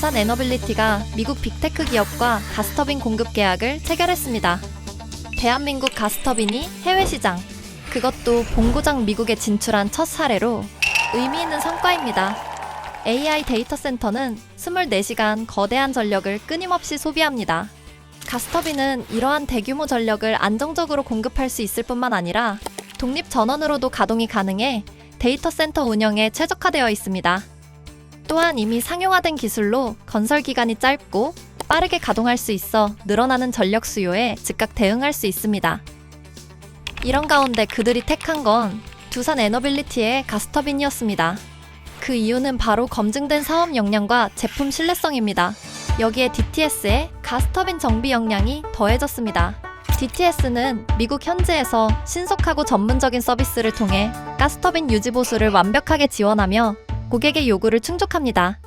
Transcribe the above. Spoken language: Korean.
두산 에너빌리티가 미국 빅테크 기업과 가스터빈 공급 계약을 체결했습니다. 대한민국 가스터빈이 해외 시장, 그것도 본고장 미국에 진출한 첫 사례로 의미 있는 성과입니다. AI 데이터 센터는 24시간 거대한 전력을 끊임없이 소비합니다. 가스터빈은 이러한 대규모 전력을 안정적으로 공급할 수 있을 뿐만 아니라 독립 전원으로도 가동이 가능해 데이터 센터 운영에 최적화되어 있습니다. 또한 이미 상용화된 기술로 건설 기간이 짧고 빠르게 가동할 수 있어 늘어나는 전력 수요에 즉각 대응할 수 있습니다. 이런 가운데 그들이 택한 건 두산 에너빌리티의 가스터빈이었습니다. 그 이유는 바로 검증된 사업 역량과 제품 신뢰성입니다. 여기에 DTS의 가스터빈 정비 역량이 더해졌습니다. DTS는 미국 현지에서 신속하고 전문적인 서비스를 통해 가스터빈 유지 보수를 완벽하게 지원하며 고객의 요구를 충족합니다.